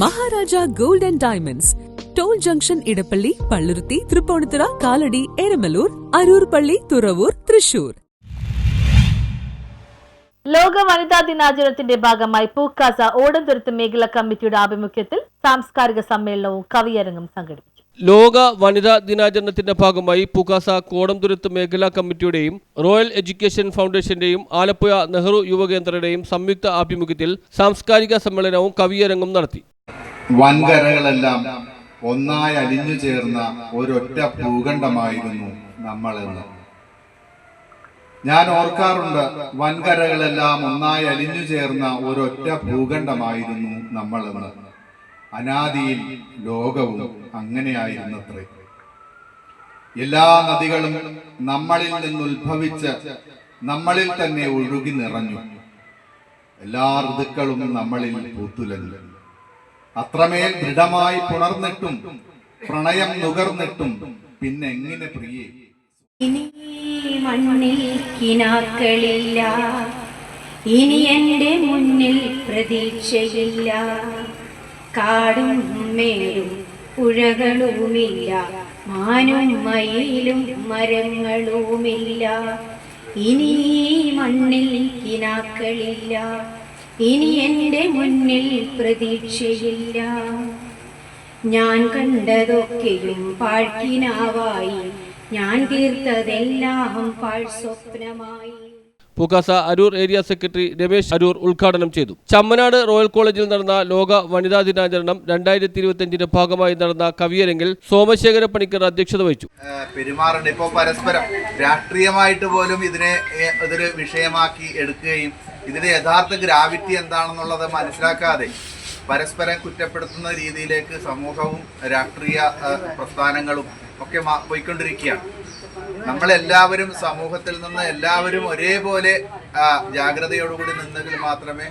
Maharaja gold and diamonds. Toll junction Edappally Palluruthy Tripunithura Kalady Eramalloor Aroor പള്ളി തുറവൂർ തൃശൂർ. ലോക വനിതാ ദിനാചരണത്തിന്റെ ഭാഗമായി പൂക്കാസ ഓടംതുരുത്ത് മേഖലാ കമ്മിറ്റിയുടെ ആഭിമുഖ്യത്തിൽ സാംസ്കാരിക സമ്മേളനവും കവിയരങ്ങും സംഘടിപ്പിച്ചു. ലോക വനിതാ ദിനാചരണത്തിന്റെ ഭാഗമായി പുകാസ കോടംതുരുത്ത് മേഖലാ കമ്മിറ്റിയുടെയും റോയൽ എഡ്യൂക്കേഷൻ ഫൗണ്ടേഷന്റെയും ആലപ്പുഴ നെഹ്റു യുവകേന്ദ്രയുടെയും സംയുക്ത ആഭിമുഖ്യത്തിൽ സാംസ്കാരിക സമ്മേളനവും കവിയരങ്ങും നടത്തി. വൻകരകളെല്ലാം ഒന്നായി അലിഞ്ഞു ചേർന്ന ഒരൊറ്റ ഭൂഖണ്ഡമായിരുന്നു നമ്മളെന്ന്. ഞാൻ ഓർക്കാറുണ്ട് വൻകരകളെല്ലാം ഒന്നായി അലിഞ്ഞു ചേർന്ന ഒരൊറ്റ ഭൂഖണ്ഡമായിരുന്നു നമ്മളെന്ന്. അനാദിയിൽ ലോകവും അങ്ങനെയായിരുന്നത്രേ. എല്ലാ നദികളും നമ്മളിൽ നിന്ന് ഉത്ഭവിച്ച് നമ്മളിൽ തന്നെ ഒഴുകി നിറഞ്ഞു. എല്ലാ ഋതുക്കളും നമ്മളിൽ പൂത്തുലഞ്ഞു. അത്രമേൽ ദൃഢമായി പുണർന്നിട്ടും പ്രണയം നുകർന്നിട്ടും പിന്നെ എങ്ങനെ പ്രിയേ? ഇനി മണ്ണിൽ കിനാക്കളില്ല. ഇനി എന്റെ മുന്നിൽ പ്രതീക്ഷയില്ല. കാടും മേലും പുഴകളുമില്ല. മാനും മയിലും മരങ്ങളുമില്ല. ഇനി മണ്ണിൽ കിനാക്കളില്ല. ഇനി എന്റെ മുന്നിൽ പ്രതീക്ഷയില്ല. ഞാൻ കണ്ടതൊക്കെയും പാഴ്ക്കിനാവായി ഞാൻ തീർത്തതെല്ലാം പാഴ്സ്വപ്നമായി പുകാസ അരൂർ ഏരിയ സെക്രട്ടറി രമേശ് അരൂർ ഉദ്ഘാടനം ചെയ്തു. ചമ്മനാട് റോയൽ കോളേജിൽ നടന്ന ലോക വനിതാ ദിനാചരണം രണ്ടായിരത്തി ഇരുപത്തിയഞ്ചിന്റെ ഭാഗമായി നടന്ന കവിയരങ്ങിൽ സോമശേഖര പണിക്കർ അധ്യക്ഷത വഹിച്ചു. പെരുമാറുണ്ട് ഇപ്പോൾ പരസ്പരം രാഷ്ട്രീയമായിട്ട് പോലും ഇതിനെ ഇതൊരു വിഷയമാക്കി എടുക്കുകയും ഇതിന്റെ യഥാർത്ഥ ഗ്രാവിറ്റി എന്താണെന്നുള്ളത് മനസ്സിലാക്കാതെ പരസ്പരം കുറ്റപ്പെടുത്തുന്ന രീതിയിലേക്ക് സമൂഹവും രാഷ്ട്രീയ പ്രസ്ഥാനങ്ങളും ഒക്കെ പോയിക്കൊണ്ടിരിക്കുകയാണ്. നമ്മളെല്ലാവരും സമൂഹത്തിൽ നിന്ന് എല്ലാവരും ഒരേപോലെ ജാഗ്രതയോടുകൂടി നിന്നെങ്കിൽ മാത്രമേ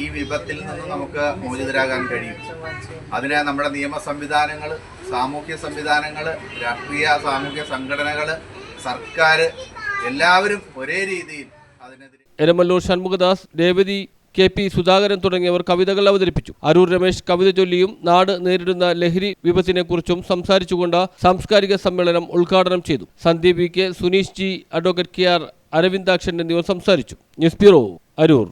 ഈ വിപത്തിൽ നിന്ന് നമുക്ക് മോചിതരാകാൻ കഴിയൂ. അതിന് നമ്മുടെ നിയമ സംവിധാനങ്ങൾ സാമൂഹ്യ സംവിധാനങ്ങൾ രാഷ്ട്രീയ സാമൂഹ്യ സംഘടനകൾ സർക്കാർ എല്ലാവരും ഒരേ രീതിയിൽ അതിനെതിരെ എരമല്ലൂർ ഷൺമുഖദാസ് രേവതി കെ പി സുധാകരൻ തുടങ്ങിയവർ കവിതകൾ അവതരിപ്പിച്ചു. അരൂർ രമേശ് കവിത ചൊല്ലിയും നാട് നേരിടുന്ന ലഹരി വിപത്തിനെക്കുറിച്ചും സംസാരിച്ചുകൊണ്ട് സാംസ്കാരിക സമ്മേളനം ഉദ്ഘാടനം ചെയ്തു. Sandeep V K Suneesh G advocate K R Aravindakshan എന്നിവർ സംസാരിച്ചു. News bureau Aroor.